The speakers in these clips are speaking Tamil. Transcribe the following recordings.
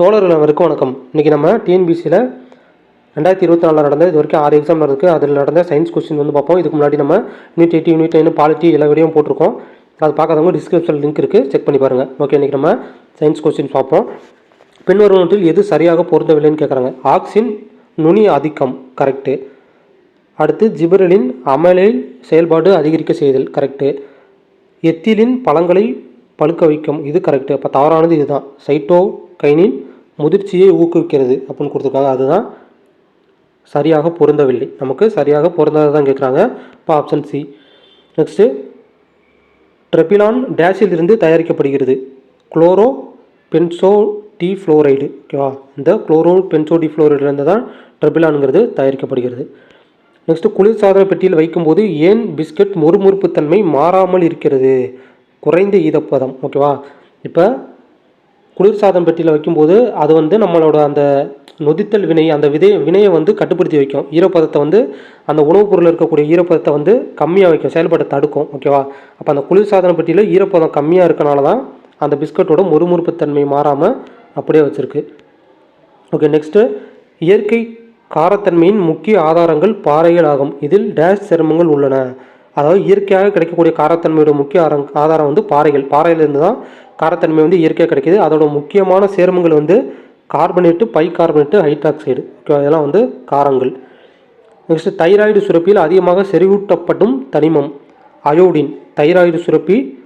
தோழர்கள் அனைவருக்கும் வணக்கம். இன்றைக்கி நம்ம டிஎன்பிசியில் ரெண்டாயிரத்தி இருபத்தி நாலில் நடந்த இது வரைக்கும் ஆறு எக்ஸாம் நடந்திருக்கு அதில் நடந்த சயின்ஸ் கொஸ்டின் வந்து பார்ப்போம். இதுக்கு முன்னாடி நம்ம unit eighty unit nine polity எல்லா வீடியோவும் போட்டிருக்கோம். அது பார்க்காதவங்க டிஸ்கிரிப்ஷன் லிங்க் இருக்குது செக் பண்ணி பாருங்கள் ஓகே இன்றைக்கி நம்ம சயின்ஸ் கொஸ்டின் பார்ப்போம். பின்வருவனத்தில் எது சரியாக பொருந்தவில்லைன்னு கேட்குறாங்க ஆக்சின் நுனி ஆதிக்கம். கரெக்டு அடுத்து ஜிபரலின் அமலில் செயல்பாடு அதிகரிக்க செய்தல். கரெக்டு எத்திலின் பழங்களை பழுக்க வைக்கும். இது கரெக்டு அப்போ தவறானது இதுதான். சைட்டோகைனின் முதிர்ச்சியை ஊக்குவிக்கிறது அப்படின்னு கொடுத்துருக்காங்க. அதுதான் சரியாக பொருந்தவில்லை. நமக்கு சரியாக பொருந்தாத தான் கேட்குறாங்க. இப்போ ஆப்ஷன் சி நெக்ஸ்ட்டு ட்ரெபிலான் டேஷில் இருந்து தயாரிக்கப்படுகிறது. குளோரோ பென்சோ டி ஃப்ளோரைடு ஓகேவா? இந்த குளோரோ பென்சோ டி ஃப்ளோரைடுலேருந்து தான் ட்ரெபிலான்ங்கிறது தயாரிக்கப்படுகிறது. நெக்ஸ்ட்டு குளிர்சாதன பெட்டியில் வைக்கும்போது ஏன் பிஸ்கட் மொறுமொறுப்புத்தன்மை மாறாமல் இருக்கிறது? குறைந்த ஈதப்பதம். ஓகேவா? இப்போ குளிர்சாதம் பெட்டியில் வைக்கும்போது அது வந்து நம்மளோட அந்த நொதித்தல் வினை அந்த விதை வினையை வந்து கட்டுப்படுத்தி வைக்கும். ஈரப்பதத்தை வந்து அந்த உணவுப் பொருளில் இருக்கக்கூடிய ஈரப்பதத்தை வந்து கம்மியாக வைக்கும். செயல்பட தடுக்கும். ஓகேவா அப்போ அந்த குளிர்சாதன பெட்டியில் ஈரப்பதம் கம்மியாக இருக்கனால தான் அந்த பிஸ்கட்டோட மொறுமொறுப்புத்தன்மை மாறாமல் அப்படியே வச்சுருக்கு. ஓகே நெக்ஸ்ட்டு இயற்கை காரத்தன்மையின் முக்கிய ஆதாரங்கள் பாறைகள் ஆகும். இதில் டேஷ் சிரமங்கள் உள்ளன. அதாவது இயற்கையாக கிடைக்கக்கூடிய காரத்தன்மையோட முக்கிய ஆரம் ஆதாரம் வந்து பாறைகள். பாறையிலேருந்து தான் காரத்தன்மை வந்து இயற்கையாக கிடைக்கிது. அதோட முக்கியமான சேர்மங்கள் வந்து carbonate bicarbonate hydroxide. Okay இதெல்லாம் வந்து காரங்கள். நெக்ஸ்ட் தைராய்டு சுரப்பியில் அதிகமாக செறிவூட்டப்படும் தனிமம் அயோடின். தைராய்டு சுரப்பி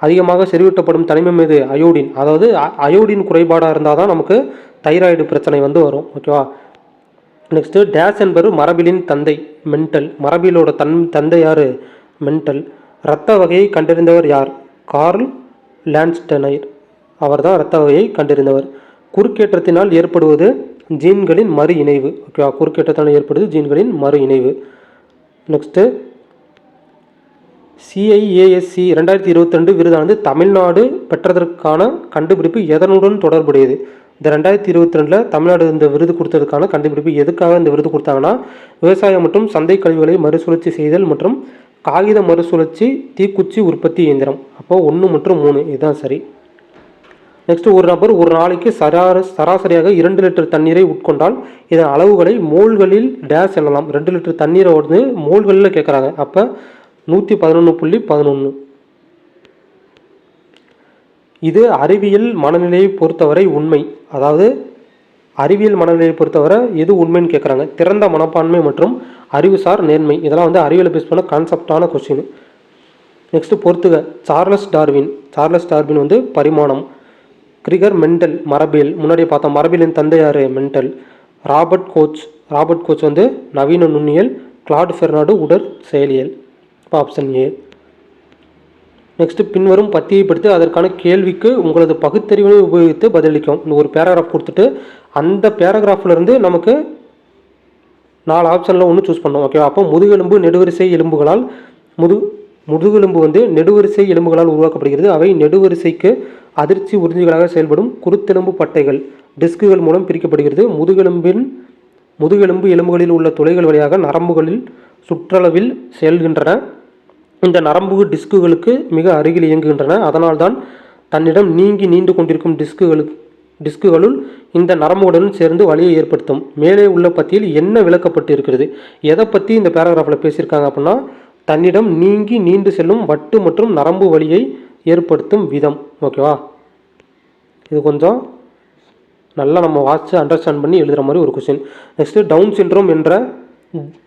அதிகமாக செறிவூட்டப்படும் தனிமம் எது? அயோடின். அதாவது அ- அயோடின் குறைபாடாக இருந்தால் தான் நமக்கு தைராய்டு பிரச்சனை வந்து வரும். ஓகேவா? நெக்ஸ்ட்டு டேஸ் என்பது மரபிலின் தந்தை மென்டல் மரபிலோட தன் தந்தை யார்? மென்டல் இரத்த வகையை கண்டறிந்தவர் யார்? கார்ல் லான்ஸ்டனைர் அவர்தான் இரத்த வகையை கண்டறிந்தவர். குறுக்கேற்றத்தினால் ஏற்படுவது ஜீன்களின் மறு இணைவு. ஓகேவா குறுக்கேற்றத்தினால் ஏற்படுவது ஜீன்களின் மறு இணைவு. நெக்ஸ்ட்டு சிஐஏஎஸ்சி ரெண்டாயிரத்தி இருபத்தி ரெண்டு விருதானது தமிழ்நாடு பெற்றதற்கான கண்டுபிடிப்பு எதனுடன் தொடர்புடையது? இந்த ரெண்டாயிரத்தி இருபத்தி ரெண்டில் தமிழ்நாடு இந்த விருது கொடுத்ததுக்கான கண்டுபிடிப்பு எதுக்காக இந்த விருது கொடுத்தாங்கன்னா விவசாயம் மற்றும் சந்தை கழிவுகளை மறுசுழற்சி செய்தல் மற்றும் காகித மறுசுழற்சி தீக்குச்சி உற்பத்தி இயந்திரம். அப்போ ஒன்று மற்றும் மூணு இதுதான் சரி. நெக்ஸ்ட் ஒரு நபர் ஒரு நாளைக்கு சரார சராசரியாக இரண்டு லிட்டர் தண்ணீரை உட்கொண்டால் இதன் அளவுகளை மோல்களில் டேஷ் எனலாம். ரெண்டு லிட்டர் தண்ணீரை வந்து மோல்களில் கேட்குறாங்க. அப்போ நூற்றி பதினொன்று புள்ளி பதினொன்று இது அறிவியல் மனநிலையை பொறுத்தவரை உண்மை. அதாவது அறிவியல் மனநிலையை பொறுத்தவரை எது உண்மைன்னு கேட்குறாங்க. திறந்த மனப்பான்மை மற்றும் அறிவுசார் நேர்மை இதெல்லாம் வந்து அறிவியல் பேஸ் பண்ண கான்செப்டான கொஸ்டின் நெக்ஸ்ட்டு பொறுத்துக சார்லஸ் டார்வின். சார்லஸ் டார்வின் வந்து பரிமாணம். கிரிகர் மெண்டல் மரபியல். முன்னாடியே பார்த்தோம் மரபியலின் தந்தையார் Mendel. Robert Koch Robert Koch வந்து நவீன நுண்ணியல் கிளாட் ஃபெர்னாடு உடற் செயலியல். இப்போ ஆப்ஷன் ஏ நெக்ஸ்ட்டு பின்வரும் பத்தியைப்படுத்தி அதற்கான கேள்விக்கு உங்களது பகுத்தறிவினை உபயோகித்து பதிலளிக்கும் ஒரு பேராகிராஃப் கொடுத்துட்டு அந்த பேராகிராஃப்லேருந்து நமக்கு நாலு ஆப்ஷனில் ஒன்று சூஸ் பண்ணோம் ஓகேவா அப்போ முதுகெலும்பு நெடுவரிசை எலும்புகளால் முது முதுகெலும்பு வந்து நெடுவரிசை எலும்புகளால் உருவாக்கப்படுகிறது. அவை நெடுவரிசைக்கு அதிர்ச்சி உறிஞ்சிகளாக செயல்படும் குருத்தெலும்பு பட்டைகள் டிஸ்குகள் மூலம் பிரிக்கப்படுகிறது. முதுகெலும்பின் முதுகெலும்பு எலும்புகளில் உள்ள துளைகள் வழியாக நரம்புகளில் சுற்றளவில் செல்கின்றன. இந்த நரம்பு டிஸ்குகளுக்கு மிக அருகில் இயங்குகின்றன. அதனால்தான் தன்னிடம் நீங்கி நீண்டு கொண்டிருக்கும் டிஸ்குகளுக்கு டிஸ்குகளுள் இந்த நரம்புடன் சேர்ந்து வலியை ஏற்படுத்தும். மேலே உள்ள பத்தியில் என்ன விளக்கப்பட்டு இருக்கிறது எதை பற்றி இந்த பேராகிராஃபில் பேசியிருக்காங்க அப்படின்னா தன்னிடம் நீங்கி நீண்டு செல்லும் வட்டு மற்றும் நரம்பு வலியை ஏற்படுத்தும் விதம். ஓகேவா இது கொஞ்சம் நல்லா நம்ம வாட்சை அண்டர்ஸ்டாண்ட் பண்ணி எழுதுகிற மாதிரி ஒரு கொஸ்டின் நெக்ஸ்ட்டு டவுன் சின்ட்ரோம் என்ற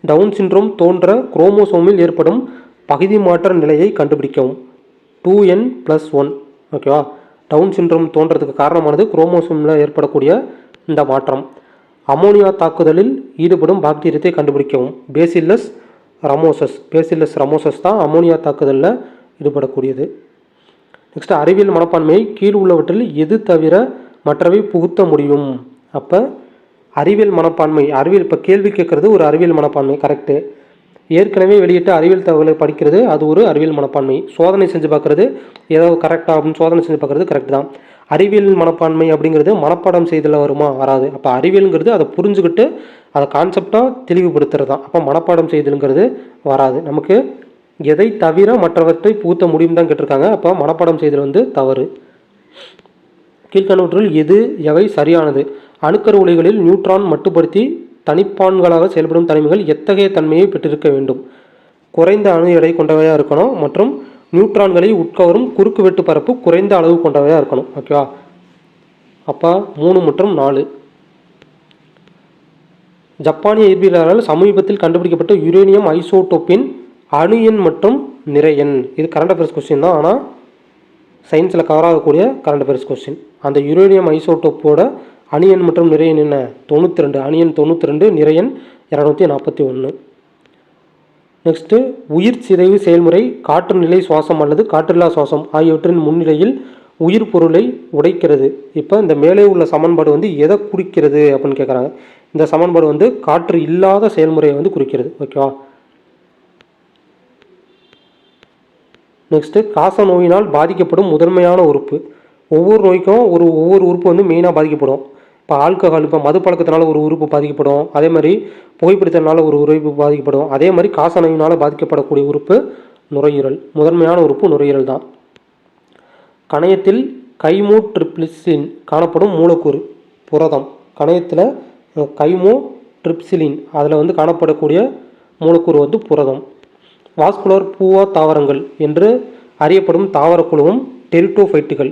டவுன் சிண்ட்ரோம் தோன்ற குரோமோசோமில் ஏற்படும் பகுதி மாற்ற நிலையை கண்டுபிடிக்கவும். டூ என் ப்ளஸ் ஒன் ஓகேவா டவுன் சிண்ட்ரோம் தோன்றதுக்கு காரணமானது குரோமோசோமில் ஏற்படக்கூடிய இந்த மாற்றம். அமோனியா தாக்குதலில் ஈடுபடும் பாக்டீரியத்தை கண்டுபிடிக்கவும். பேசில்லஸ் ரமோசஸ். பேசில்லஸ் ரமோசஸ் தான் அமோனியா தாக்குதலில் ஈடுபடக்கூடியது. நெக்ஸ்ட் அறிவியல் மனப்பான்மையை கீழ் உள்ளவற்றில் எது தவிர மற்றவை புகுத்த முடியும்? அப்போ அறிவியல் மனப்பான்மை அறிவியல் இப்போ கேள்வி கேட்குறது ஒரு அறிவியல் மனப்பான்மை கரெக்டு ஏற்கனவே வெளியிட்ட அறிவியல் தகவலை படிக்கிறது அது ஒரு அறிவியல் மனப்பான்மை. சோதனை செஞ்சு பார்க்குறது ஏதோ கரெக்டாக அப்படின்னு சோதனை செஞ்சு பார்க்குறது கரெக்ட் தான். அறிவியல் மனப்பான்மை அப்படிங்கிறது மனப்பாடம் செய்தல வருமா வராது. அப்போ அறிவியலுங்கிறது அதை புரிஞ்சுக்கிட்டு அதை கான்செப்டாக தெளிவுபடுத்துறது தான். அப்போ மனப்பாடம் செய்தலுங்கிறது வராது. நமக்கு எதை தவிர மற்றவற்றை பூத்த முடியும் தான் கேட்டிருக்காங்க. அப்போ மனப்பாடம் செய்தல் வந்து தவறு. கீழ்கணவற்றில் எது எவை சரியானது? அணுக்கரு உலைகளில் நியூட்ரான் மட்டுப்படுத்தி தனிப்பான்களாக செயல்படும் தனிமைகள் எத்தகைய தன்மையை பெற்றிருக்க வேண்டும்? குறைந்த அணு எடை கொண்டவையாக இருக்கணும் மற்றும் நியூட்ரான்களை உட்கவரும் குறுக்குவெட்டு பரப்பு குறைந்த அளவு கொண்டவையாக இருக்கணும். ஓகேவா? அப்போ மூணு மற்றும் நாலு. ஜப்பானிய இயற்பியலாளர்கள் சமீபத்தில் கண்டுபிடிக்கப்பட்ட யுரேனியம் ஐசோடோப்பின் அணு எண் மற்றும் நிறை எண். இது கரண்ட் அஃபேர்ஸ் கொஸ்டின் தான். ஆனால் சயின்ஸில் கவர் ஆகக்கூடிய கரண்ட் அஃபேர்ஸ் கொஸ்டின் அந்த யுரேனியம் ஐசோடோப்போட அணியன் மற்றும் நிறையன் என்ன? தொண்ணூற்றி ரெண்டு அணியன் தொண்ணூற்றி ரெண்டு நிறையன் இரநூத்தி நாற்பத்தி ஒன்று நெக்ஸ்ட்டு உயிர் சிதைவு செயல்முறை காற்று நிலை சுவாசம் அல்லது காற்றில்லா சுவாசம் ஆகியவற்றின் முன்னிலையில் உயிர் பொருளை உடைக்கிறது. இப்போ இந்த மேலே உள்ள சமன்பாடு வந்து எதை குறிக்கிறது அப்படின்னு கேட்குறாங்க இந்த சமன்பாடு வந்து காற்று இல்லாத செயல்முறையை வந்து குறிக்கிறது. ஓகேவா நெக்ஸ்ட்டு காச நோயினால் பாதிக்கப்படும் முதன்மையான உறுப்பு. ஒவ்வொரு நோய்க்கும் ஒரு ஒவ்வொரு உறுப்பு வந்து மெயினாக பாதிக்கப்படும். இப்போ ஆல்கஹால் இப்போ மது பழக்கத்தினால ஒரு உறுப்பு பாதிக்கப்படும். அதே மாதிரி புகைப்பிடித்தனால ஒரு உறுப்பு பாதிக்கப்படும். அதே மாதிரி காசநோயினால் பாதிக்கப்படக்கூடிய உறுப்பு நுரையீரல். முதன்மையான உறுப்பு நுரையீரல் தான். கணையத்தில் கைமோ ட்ரிப்ளிசின் காணப்படும் மூலக்கூறு புரதம். கணையத்தில் கைமோ ட்ரிப்சிலின் அதில் வந்து காணப்படக்கூடிய மூலக்கூறு வந்து புரதம். வாஸ்குலர் பூவா தாவரங்கள் என்று அறியப்படும் தாவரக்குழுவும் டெரிட்டோஃபைட்டுகள்.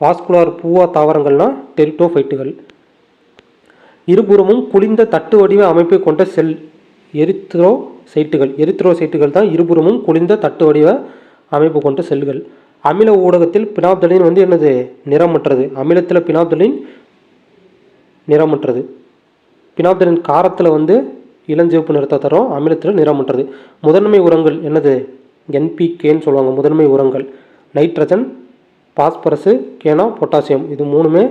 வாஸ்குலர் பூவா தாவரங்கள்னா டெரிட்டோஃபைட்டுகள். இருபுறமும் குளிர்ந்த தட்டு வடிவ அமைப்பை கொண்ட செல் எரித்ரோ சைட்டுகள். எரித்ரோ சைட்டுகள் தான் இருபுறமும் குளிந்த தட்டு வடிவ அமைப்பு கொண்ட செல்கள். அமில ஊடகத்தில் பினாப்தலின் வந்து என்னது? நிறமற்றது. அமிலத்தில் பினாப்தலின் நிறமற்றது. பினாப்தலின் காரத்தில் வந்து இளஞ்சிவப்பு நிறத்தை தரும். அமிலத்தில் நிறமற்றது. முதன்மை உரங்கள் என்னது? என்பிகேன்னு சொல்லுவாங்க. முதன்மை உரங்கள். நைட்ரஜன் பாஸ்பரஸு கேனா பொட்டாசியம். இது மூணுமே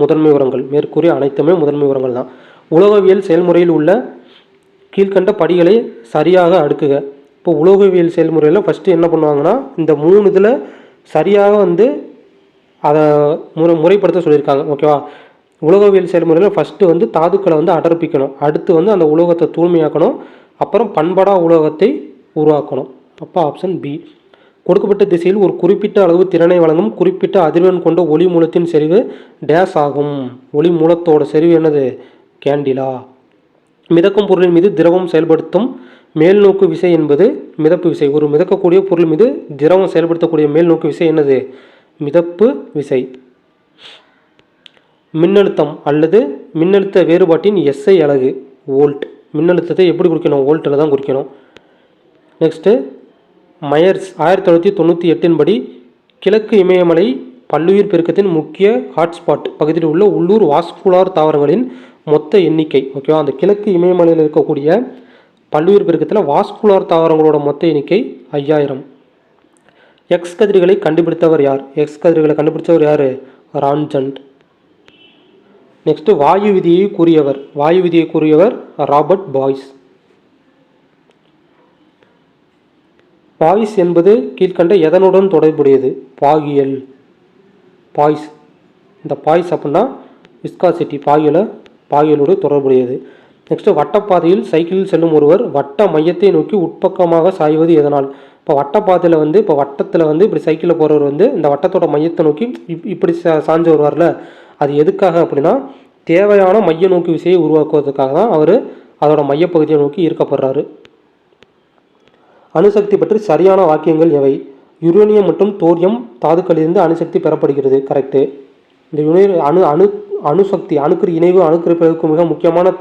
முதன்மை உரங்கள். மேற்கூறிய அனைத்துமே முதன்மை உரங்கள் தான். உலோகவியல் செயல்முறையில் உள்ள கீழ்கண்ட படிகளை சரியாக அடுக்குக. இப்போ உலோகவியல் செயல்முறையில் ஃபஸ்ட்டு என்ன பண்ணுவாங்கன்னா இந்த மூணு இதில் சரியாக வந்து அதை முறை முறைப்படுத்த சொல்லியிருக்காங்க. ஓகேவா உலோகவியல் செயல்முறையில் ஃபஸ்ட்டு வந்து தாதுக்களை வந்து அடர்ப்பிக்கணும். அடுத்து வந்து அந்த உலோகத்தை தூய்மையாக்கணும். அப்புறம் பண்படா உலோகத்தை உருவாக்கணும். அப்போ ஆப்ஷன் பி கொடுக்கப்பட்ட திசையில் ஒரு குறிப்பிட்ட அளவு திறனை வழங்கும் குறிப்பிட்ட அதிர்வெண் கொண்ட ஒளி மூலத்தின் செறிவு டேஸ் ஆகும். ஒளி மூலத்தோட செறிவு என்னது? கேண்டிலா. மிதக்கும் பொருளின் மீது திரவம் செயல்படுத்தும் மேல்நோக்கு விசை என்பது மிதப்பு விசை. ஒரு மிதக்கக்கூடிய பொருள் மீது திரவம் செயல்படுத்தக்கூடிய மேல்நோக்கு விசை என்னது? மிதப்பு விசை. மின்னழுத்தம் அல்லது மின்னழுத்த வேறுபாட்டின் எஸ்ஐ அலகு வோல்ட். மின்னழுத்தத்தை எப்படி குறிக்கணும்? வோல்ட்டில் தான் குறிக்கணும். நெக்ஸ்ட்டு மயர்ஸ் ஆயிரத்தி தொள்ளாயிரத்தி தொண்ணூற்றி எட்டின் படி கிழக்கு இமயமலை பல்லுயிர் பெருக்கத்தின் முக்கிய ஹாட்ஸ்பாட் பகுதியில் உள்ள உள்ளூர் வாஸ்குலார் தாவரங்களின் மொத்த எண்ணிக்கை ஓகேவா அந்த கிழக்கு இமயமலையில் இருக்கக்கூடிய பல்லுயிர் பெருக்கத்தில் வாஸ்குலார் தாவரங்களோட மொத்த எண்ணிக்கை ஐயாயிரம். எக்ஸ் கதிர்களை கண்டுபிடித்தவர் யார்? எக்ஸ் கதிர்களை கண்டுபிடித்தவர் யார்? ரான்ஜண்ட் நெக்ஸ்ட்டு வாயு விதியை கூறியவர். வாயு விதியை கூறியவர் ராபர்ட் பாய்ஸ். பாய்ஸ் என்பது கீழ்கண்ட எதனுடன் தொடர்புடையது? பாகியல். பாய்ஸ். இந்த பாய்ஸ் அப்படின்னா விஸ்காசிட்டி பாகியல பாகியலோடு தொடர்புடையது. நெக்ஸ்ட்டு வட்டப்பாதையில் சைக்கிளில் செல்லும் ஒருவர் வட்ட மையத்தை நோக்கி உட்பக்கமாக சாய்வது எதனால்? இப்போ வட்டப்பாதையில் வந்து இப்போ வட்டத்தில் வந்து இப்படி சைக்கிளில் போகிறவர் வந்து இந்த வட்டத்தோட மையத்தை நோக்கி இப் இப்படி சா சாஞ்சு வருவார்ல அது எதுக்காக அப்படின்னா தேவையான மைய நோக்கு விசையை உருவாக்குவதற்காக தான் அவர் அதோட மையப்பகுதியை நோக்கி ஈர்க்கப்படுறாரு. அணுசக்தி பற்றி சரியான வாக்கியங்கள் எவை? யுரேனியம் மற்றும் தோரியம் தாதுக்களிலிருந்து அணுசக்தி பெறப்படுகிறது. கரெக்டு இந்த யுனே அணு அணு அணுசக்தி அணுக்கரு இணைவு அணுக்கரு பிளவுக்கு மிக முக்கியமான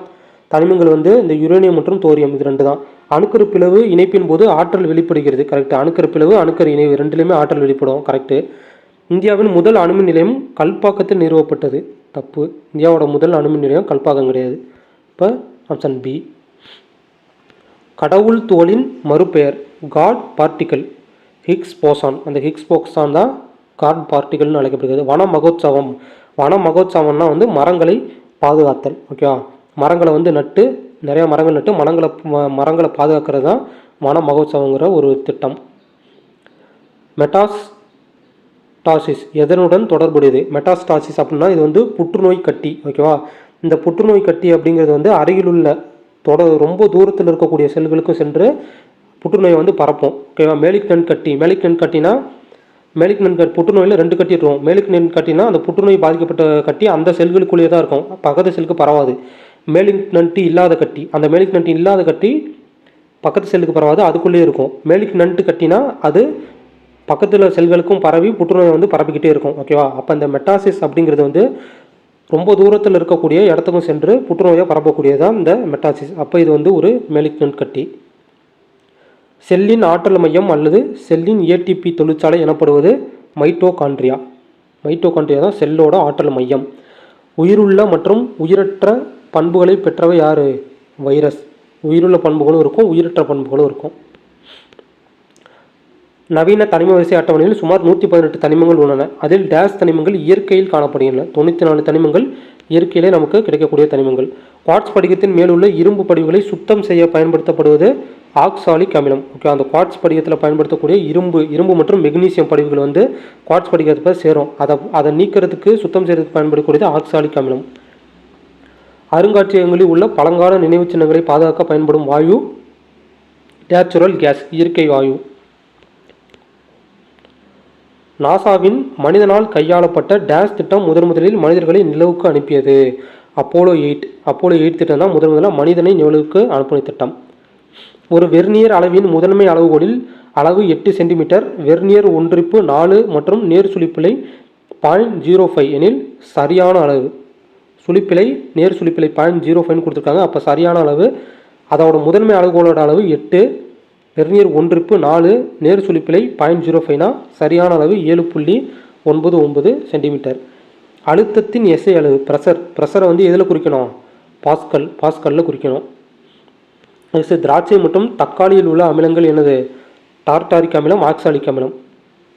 தனிமங்கள் வந்து இந்த யுரேனியம் மற்றும் தோரியம். இது ரெண்டு தான். அணுக்கரு பிளவு இணைப்பின் போது ஆற்றல் வெளிப்படுகிறது. கரெக்ட் அணுக்கரு பிளவு அணுக்கரு இணைவு ரெண்டுலேயுமே ஆற்றல் வெளிப்படும். கரெக்டு இந்தியாவின் முதல் அணுமின் நிலையம் கல்பாக்கத்தில் நிறுவப்பட்டது. தப்பு. இந்தியாவோட முதல் அணுமின் நிலையம் கல்பாக்கம் கிடையாது. இப்போ ஆப்ஷன் பி கடவுள் தோலின் மறுபெயர் காட் பார்ட்டிக்கல் ஹிக்ஸ் போசான் அந்த ஹிக்ஸ் போக்ஸான் தான் காட் பார்ட்டிகல்னு அழைக்கப்படுகிறது. வன மகோத்சவம். வன மகோத்சவம்னா வந்து மரங்களை பாதுகாத்தல் ஓகேவா மரங்களை வந்து நட்டு நிறையா மரங்கள் நட்டு மரங்களை ம- மரங்களை பாதுகாக்கிறது தான் வன மகோத்சவங்கிற ஒரு திட்டம். மெட்டாஸ் டாசிஸ் எதனுடன் தொடர்புடையது? மெட்டாஸ்டாசிஸ் அப்படின்னா இது வந்து புற்றுநோய் கட்டி ஓகேவா இந்த புற்றுநோய் கட்டி அப்படிங்கிறது வந்து அருகிலுள்ள தொட ரொம்ப தூரத்தில் இருக்கக்கூடிய செல்களுக்கும் சென்று புற்றுநோயை வந்து பரப்போம். ஓகேவா மேலிக்னன் கட்டி. மேலிக்னன் கட்டினா மேலிக் நன் புற்றுநோயில் ரெண்டு கட்டி இருக்கும். மேலிக் நன் கட்டினா அந்த புற்றுநோய் பாதிக்கப்பட்ட கட்டி அந்த செல்களுக்குள்ளேயே தான் இருக்கும். பக்கத்து செல்லுக்கு பரவாது. மேலிக் நன்ட்டு இல்லாத கட்டி. அந்த மேலிக் நன்ட்டு இல்லாத கட்டி பக்கத்து செல்லுக்கு பரவாது அதுக்குள்ளேயே இருக்கும். மேலிக் நன்ட்டு கட்டினா அது பக்கத்தில் செல்களுக்கும் பரவி புற்றுநோயை வந்து பரப்பிக்கிட்டே இருக்கும். ஓகேவா அப்போ இந்த மெட்டாசிஸ் அப்படிங்கிறது வந்து ரொம்ப தூரத்தில் இருக்கக்கூடிய இடத்துக்கும் சென்று புற்றுநோயை பரப்பக்கூடியதான் இந்த மெட்டாசிஸ். அப்போ இது வந்து ஒரு மேலிக்னன்ட் கட்டி. செல்லின் ஆற்றல் மையம் அல்லது செல்லின் ஏடிபி தொழிற்சாலை எனப்படுவது மைட்டோகான்ட்ரியா மைட்டோகான்ட்ரியா தான் செல்லோட ஆற்றல் மையம். உயிருள்ள மற்றும் உயிரற்ற பண்புகளை பெற்றவை யார்? வைரஸ். உயிருள்ள பண்புகளும் இருக்கும் உயிரற்ற பண்புகளும் இருக்கும். நவீன தனிம வரிசை அட்டவணையில் சுமார் நூற்றி பதினெட்டு தனிமங்கள் உள்ளன. அதில் டேஸ் தனிமங்கள் இயற்கையில் காணப்படுகின்றன. தொண்ணூற்றி நாலு தனிமங்கள் இயற்கையிலே நமக்கு கிடைக்கக்கூடிய தனிமங்கள். குவாட்ஸ் படிகத்தின் மேலுள்ள இரும்பு படிவுகளை சுத்தம் செய்ய பயன்படுத்தப்படுவது ஆக்சாலிக் அமிலம். ஓகே அந்த குவாட்ஸ் படிகத்தில் பயன்படுத்தக்கூடிய இரும்பு இரும்பு மற்றும் மெக்னீசியம் படிவுகள் வந்து குவாட்ஸ் படிகத்தை சேரும். அதை அதை நீக்கிறதுக்கு சுத்தம் செய்யறதுக்கு பயன்படக்கூடியது ஆக்சாலிக் அமிலம். அருங்காட்சியகங்களில் உள்ள பழங்கால நினைவுச்சின்னங்களை பாதுகாக்க பயன்படும் வாயு நேச்சுரல் கேஸ் இயற்கை வாயு. நாசாவின் மனிதனால் கையாளப்பட்ட டேஷ் திட்டம் முதன் முதலில் மனிதர்களை நிலவுக்கு அனுப்பியது. அப்போலோ எயிட் அப்போலோ எயிட் திட்டம் தான் முதன் முதலாக மனிதனை நிலவுக்கு அனுப்பின திட்டம். ஒரு வெர்னியர் அளவின் முதன்மை அளவுகோலில் அளவு எட்டு சென்டிமீட்டர் வெர்னியர் ஒன்றிப்பு நாலு மற்றும் நேர் சுழிப்பிலை பாயிண்ட் ஜீரோ ஃபைவ் எனில் சரியான அளவு. சுழிப்பிலை நேர் சுழிப்பிலை பாயிண்ட் ஜீரோ ஃபைவ்னு கொடுத்துருக்காங்க. அப்போ சரியான அளவு அதோட முதன்மை அளவுகோலோட அளவு எட்டு வெர்னியர் ஒன்றிப்பு நாலு நேர் சுழிப்பிலை பாயிண்ட் ஜீரோ ஃபைவ்னா சரியான அளவு ஏழு புள்ளி ஒன்பது ஒன்பது சென்டிமீட்டர். அழுத்தத்தின் எஸ்ஐ அளவு ப்ரெஷர் ப்ரெஷரை வந்து எதில் குறிக்கணும்? பாஸ்கல் பாஸ்கல்ல குறிக்கணும். நெக்ஸ்ட் திராட்சை மற்றும் தக்காளியில் உள்ள அமிலங்கள் என்னது? டார்டாரிக் அமிலம் ஆக்சாலிக் அமிலம்.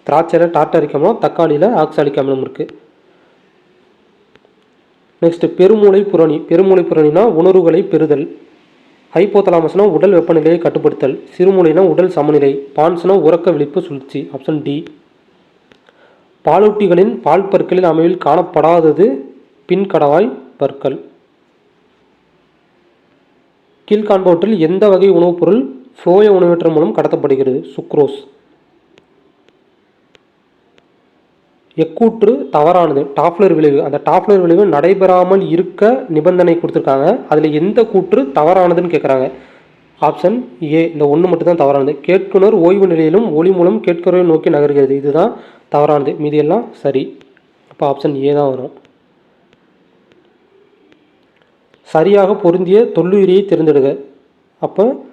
திராட்சையில் டார்டாரிக் அமிலம் தக்காளியில் ஆக்சாலிக் அமிலம் இருக்குது நெக்ஸ்ட்டு பெருமூளை புரணி பெருமூளை புரணினா உணர்வுகளை பெறுதல். ஹைப்போதலாமஸ்னா உடல் வெப்பநிலையை கட்டுப்படுத்தல் சிறுமூளைனா உடல் சமநிலை பான்ஸ்னா உறக்க விழிப்பு சுழற்சி ஆப்ஷன் டி பாலூட்டிகளின் பால் பற்களின் அமைவில் காணப்படாதது பின்கடவாய் பற்கள். கீழ்காண்பவற்றில் எந்த வகை உணவுப் பொருள் ஃப்ளோய உணவேற்றம் மூலம் கடத்தப்படுகிறது? சுக்ரோஸ். எக்கூற்று தவறானது. டாப்லர் விளைவு. அந்த டாப்லர் விளைவு நடைபெறாமல் இருக்க நிபந்தனை கொடுத்துருக்காங்க. அதில் எந்த கூற்று தவறானதுன்னு கேட்குறாங்க ஆப்ஷன் ஏ. இந்த ஒன்று மட்டும்தான் தவறானது. கேட்குனர் ஓய்வு நிலையிலும் ஒளி மூலம் கேட்குறவை நோக்கி நகர்கிறது. இதுதான் தவறானது. மீதியெல்லாம் சரி. அப்போ ஆப்ஷன் ஏ தான் வரும். சரியாக பொருந்திய தொல்லுயிரியை தேர்ந்தெடுக்க அப்போ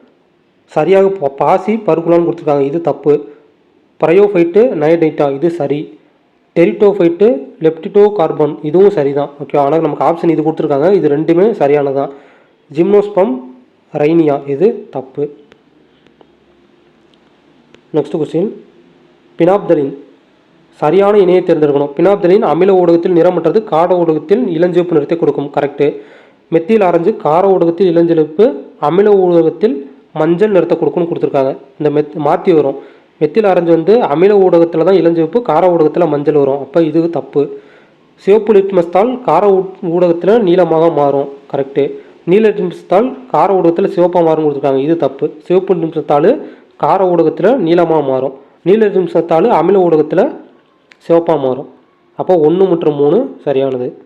சரியாக பா- பாசி பருக்குலான்னு கொடுத்துருக்காங்க. இது தப்பு. ப்ரையோஃபைட்டு நயடைட்டா இது சரி. டெரிட்டோஃபைட்டு லெப்டிட்டோ கார்பன் இதுவும் சரி தான் ஓகே ஆனால் நமக்கு ஆப்ஷன் இது கொடுத்துருக்காங்க. இது ரெண்டுமே சரியானதான் ஜிம்னோஸ்பம் ரைனியா இது தப்பு. Next question phenolphthalein. சரியான இணையை தேர்ந்தெடுக்கணும். பினாப்தலின் அமில ஊடகத்தில் நிறமற்றது கார ஊடகத்தில் இளஞ்சிவப்பு நிறத்தை கொடுக்கும். கரெக்டு மெத்தில் ஆரஞ்சு கார ஊடகத்தில் இளஞ்சிவப்பு அமில ஊடகத்தில் மஞ்சள் நிறத்தை கொடுக்கும்னு கொடுத்துருக்காங்க. இந்த மெத் மாற்றி வரும். மெத்தில் ஆரஞ்சு வந்து அமில ஊடகத்தில் தான் இளஞ்சிவப்பு கார ஊடகத்தில் மஞ்சள் வரும். அப்போ இது தப்பு. சிவப்பு லிட்மஸ் தாள் கார ஊ- ஊடகத்தில் நீளமாக மாறும். கரெக்டு நீல லிட்மஸ் தாள் கார ஊடகத்தில் சிவப்பாக மாறும் கொடுத்துருக்காங்க. இது தப்பு. சிவப்பு லிட்மஸ் தாள் கார ஊடகத்தில் நீளமாக மாறும். நீல லிட்மஸ் தாள் அமில ஊடகத்தில் சிவப்பாக மாறும். அப்போ ஒன்று மற்றும் மூணு சரியானது.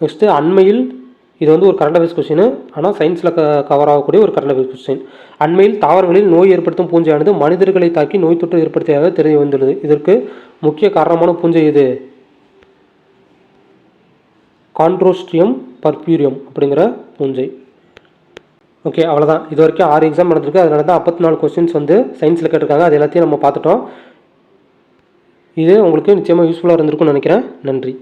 நெக்ஸ்ட்டு அண்மையில் இது வந்து ஒரு கரண்ட் அஃபேர்ஸ் கொஸ்டின் ஆனால் சயின்ஸில் க கவர் ஆகக்கூடிய ஒரு கரண்ட் அஃபேர்ஸ் கொஸ்டின் அண்மையில் தாவரங்களில் நோய் ஏற்படுத்தும் பூஞ்சையானது மனிதர்களை தாக்கி நோய் தொற்று ஏற்படுத்தியதாக தெரிய வந்துள்ளது. இதற்கு முக்கிய காரணமான பூஞ்சை இது கான்ட்ரோஸ்ட்ரியம் பர்பியூரியம் அப்படிங்கிற பூஞ்சை. ஓகே அவ்வளோதான் இது வரைக்கும் ஆறு எக்ஸாம் நடந்திருக்கு. அதில் தான் ஐம்பத்தி நாலு கொஸ்டின்ஸ் வந்து சயின்ஸில் கேட்டிருக்காங்க. அது எல்லாத்தையும் நம்ம பார்த்துட்டோம். இது உங்களுக்கு நிச்சயமாக யூஸ்ஃபுல்லாக இருந்திருக்கும்னு நினைக்கிறேன். நன்றி.